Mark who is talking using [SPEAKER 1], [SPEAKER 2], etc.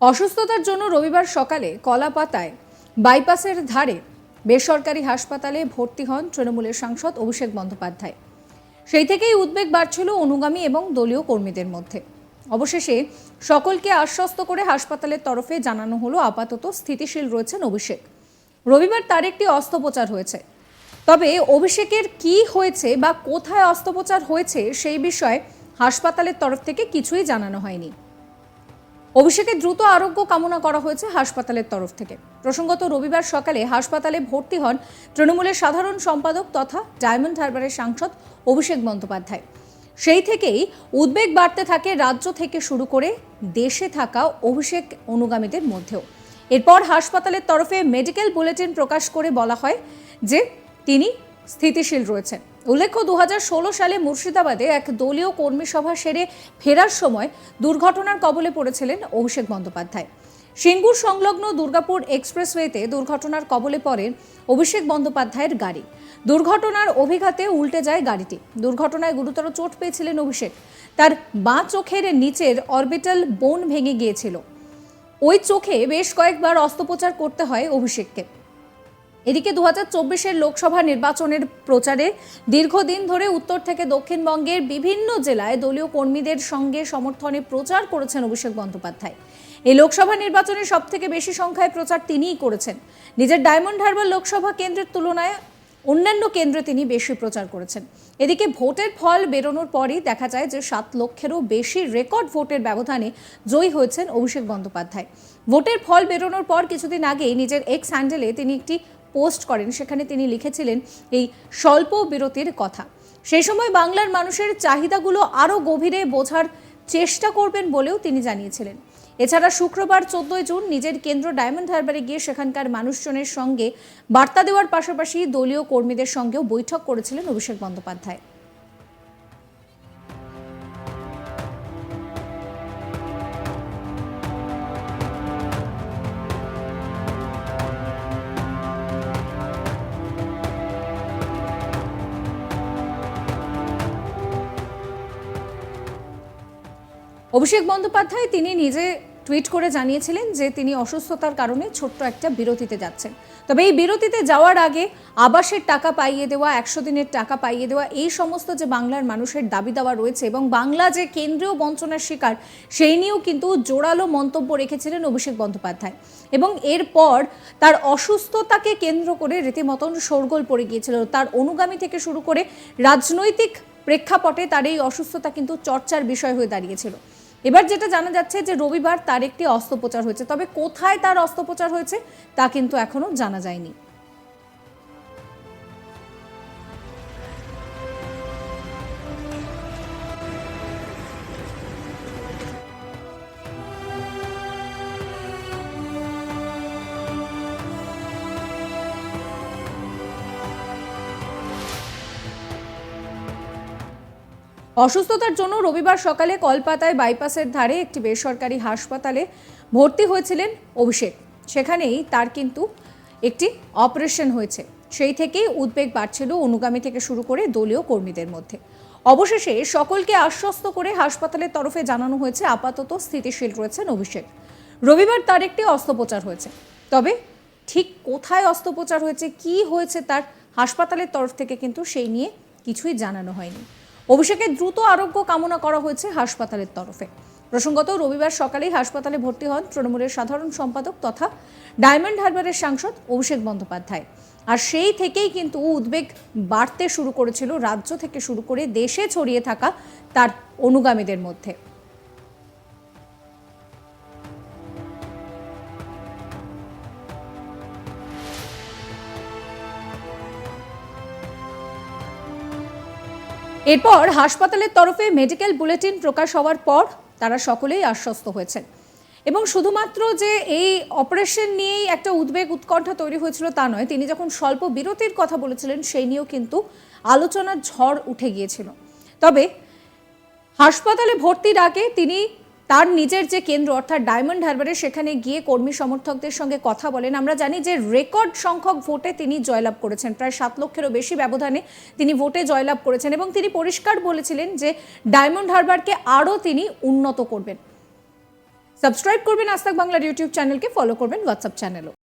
[SPEAKER 1] অসুস্থতার জন্য রবিবার সকালে কলাপাতায় বাইপাসের ধারে বেসরকারি হাসপাতালে ভর্তি হন তৃণমূলের সাংসদ অভিষেক বন্দ্যোপাধ্যায়। সেই থেকেই উদ্বেগ বাড়ছিল অনুগামী এবং দলীয় কর্মীদের মধ্যে। অবশেষে সকলকে আশ্বস্ত করে হাসপাতালের তরফে জানানো হলো আপাতত স্থিতিশীল রয়েছেন অভিষেক। রবিবার তার একটি অস্ত্রোপচার হয়েছে। তবে অভিষেকের কি হয়েছে বা কোথায় অস্ত্রোপচার হয়েছে সেই বিষয়ে হাসপাতালের তরফ থেকে কিছুই জানানো হয়নি। অভিষেকের দ্রুত আরোগ্য কামনা করা হয়েছে হাসপাতালের তরফ থেকে। প্রসঙ্গত, রবিবার সকালে হাসপাতালে ভর্তি হন তৃণমূলের সাধারণ সম্পাদক তথা ডায়মন্ড হারবারের সাংসদ অভিষেক বন্দ্যোপাধ্যায়। সেই থেকেই উদ্বেগ বাড়তে থাকে রাজ্য থেকে শুরু করে দেশে থাকা অভিষেক অনুগামীদের মধ্যেও। এরপর হাসপাতালের তরফে মেডিকেল বুলেটিন প্রকাশ করে বলা হয় যে, তিনি স্থিতিশীল রয়েছেন। উল্লেখ্য দু হাজার ষোলো সালে মুর্শিদাবাদে এক দলীয় কর্মী সভা সেরে ফেরার সময় দুর্ঘটনার কবলে পড়েছিলেন অভিষেক বন্দ্যোপাধ্যায়। সিঙ্গুর সংলগ্ন দুর্গাপুর এক্সপ্রেসওয়েতে দুর্ঘটনার কবলে পড়েন অভিষেক বন্দ্যোপাধ্যায়ের গাড়ি। দুর্ঘটনার অভিঘাতে উল্টে যায় গাড়িটি। দুর্ঘটনায় গুরুতর চোট পেয়েছিলেন অভিষেক। তার বাঁ চোখের নিচের অরবিটাল বোন ভেঙে গিয়েছিল। ওই চোখে বেশ কয়েকবার অস্ত্রোপচার করতে হয় অভিষেককে। এদিকে দু হাজার লোকসভা নির্বাচনের প্রচারে দীর্ঘদিন ধরে উত্তর থেকে দক্ষিণবঙ্গের বিভিন্ন জেলায় দলীয় কর্মীদের সঙ্গে সমর্থনে প্রচার করেছেন অভিষেক বন্দ্যোপাধ্যায়। এই লোকসভা নির্বাচনে সব থেকে বেশি সংখ্যায় প্রচার তিনিই করেছেন। নিজের ডায়মন্ড হারবার লোকসভা কেন্দ্রের তুলনায় অন্যান্য কেন্দ্রে তিনি বেশি প্রচার করেছেন। এদিকে ভোটের ফল বেরোনোর পরই দেখা যায় যে সাত লক্ষেরও বেশি রেকর্ড ভোটের ব্যবধানে জয়ী হয়েছেন অভিষেক বন্দ্যোপাধ্যায়। ভোটের ফল বেরোনোর পর কিছুদিন আগেই নিজের এক্স হ্যান্ডেলে তিনি একটি পোস্ট করেন, সেখানে তিনি লিখেছিলেন এই স্বল্প বিরতির কথা। সেই সময় বাংলার মানুষের চাহিদাগুলো আরও গভীরে বোঝার চেষ্টা করবেন বলেও তিনি জানিয়েছিলেন। এছাড়া শুক্রবার চোদ্দই জুন নিজের কেন্দ্র ডায়মন্ড হারবারে গিয়ে সেখানকার মানুষজনের সঙ্গে বার্তা দেওয়ার পাশাপাশি দলীয় কর্মীদের সঙ্গেও বৈঠক করেছিলেন অভিষেক বন্দ্যোপাধ্যায়। অভিষেক বন্দ্যোপাধ্যায় তিনি নিজে টুইট করে জানিয়েছিলেন যে তিনি অসুস্থতার কারণে ছোট্ট একটা বিরতিতে যাচ্ছেন। তবে এই বিরতিতে যাওয়ার আগে আবাসের টাকা পাইয়ে দেওয়া, একশো দিনের টাকা পাইয়ে দেওয়া, এই সমস্ত যে বাংলার মানুষের দাবি দেওয়া রয়েছে এবং বাংলা যে কেন্দ্রীয় বঞ্চনার শিকার, সেই নিয়েও কিন্তু জোরালো মন্তব্য রেখেছিলেন অভিষেক বন্দ্যোপাধ্যায়। এবং এরপর তার অসুস্থতাকে কেন্দ্র করে রীতিমতন শোরগোল পড়ে গিয়েছিল। তার অনুগামী থেকে শুরু করে রাজনৈতিক প্রেক্ষাপটে তার এই অসুস্থতা কিন্তু চর্চার বিষয় হয়ে দাঁড়িয়েছিল। এবার যেটা জানা যাচ্ছে যে রবিবার তার একটি অস্ত্রোপচার হয়েছে, তবে কোথায় তার অস্ত্রোপচার হয়েছে তা কিন্তু এখনও জানা যায়নি। অসুস্থতার জন্য রবিবার সকালে কলপাতায় বাইপাসের ধারে একটি বেসরকারি হাসপাতালে ভর্তি হয়েছিলেন অভিষেক। সেখানেই তার কিন্তু একটি অপারেশন হয়েছে। সেই থেকেই উদ্বেগ বাড়ছিল অনুগামী থেকে শুরু করে দলীয় কর্মীদের মধ্যে। অবশেষে সকলকে আশ্বস্ত করে হাসপাতালের তরফে জানানো হয়েছে আপাতত স্থিতিশীল রয়েছেন অভিষেক। রবিবার তার একটি অস্ত্রোপচার হয়েছে। তবে ঠিক কোথায় অস্ত্রোপচার হয়েছে, কি হয়েছে তার হাসপাতালের তরফ থেকে কিন্তু সেই নিয়ে কিছুই জানানো হয়নি। অভিষেকের দ্রুত আরোগ্য কামনা করা হয়েছে হাসপাতালের তরফে। প্রসঙ্গত, রবিবার সকালেই হাসপাতালে ভর্তি হন তৃণমূলের সাধারণ সম্পাদক তথা ডায়মন্ড হারবারের সাংসদ অভিষেক বন্দ্যোপাধ্যায়। আর সেই থেকেই কিন্তু উদ্বেগ বাড়তে শুরু করেছিল, রাজ্য থেকে শুরু করে দেশে ছড়িয়ে থাকা তার অনুগামীদের মধ্যে। এরপর হাসপাতালের তরফে মেডিকেল বুলেটিন প্রকাশ হওয়ার পর তারা সকলেই আশ্বস্ত হয়েছেন। এবং শুধুমাত্র যে এই অপারেশন নিয়েই একটা উদ্বেগ উৎকণ্ঠা তৈরি হয়েছিল তা নয়, তিনি যখন স্বল্প বিরতির কথা বলেছিলেন, সেই নিয়েও কিন্তু আলোচনার ঝড় উঠে গিয়েছিল। তবে হাসপাতালে ভর্তির আগে তিনি তার নিজের যে কেন্দ্র, অর্থাৎ ডায়মন্ড হারবারে, সেখানে গিয়ে কর্মী সমর্থকদের সঙ্গে কথা বলেন। আমরা জানি যে রেকর্ড সংখ্যক ভোটে তিনি জয়লাভ করেছেন। প্রায় সাত লক্ষেরও বেশি ব্যবধানে তিনি ভোটে জয়লাভ করেছেন এবং তিনি পরিষ্কার বলেছিলেন যে ডায়মন্ড হারবারকে আরও তিনি উন্নত করবেন। সাবস্ক্রাইব করবেন আস্তাক বাংলার ইউটিউব চ্যানেলকে, ফলো করবেন হোয়াটসঅ্যাপ চ্যানেলও।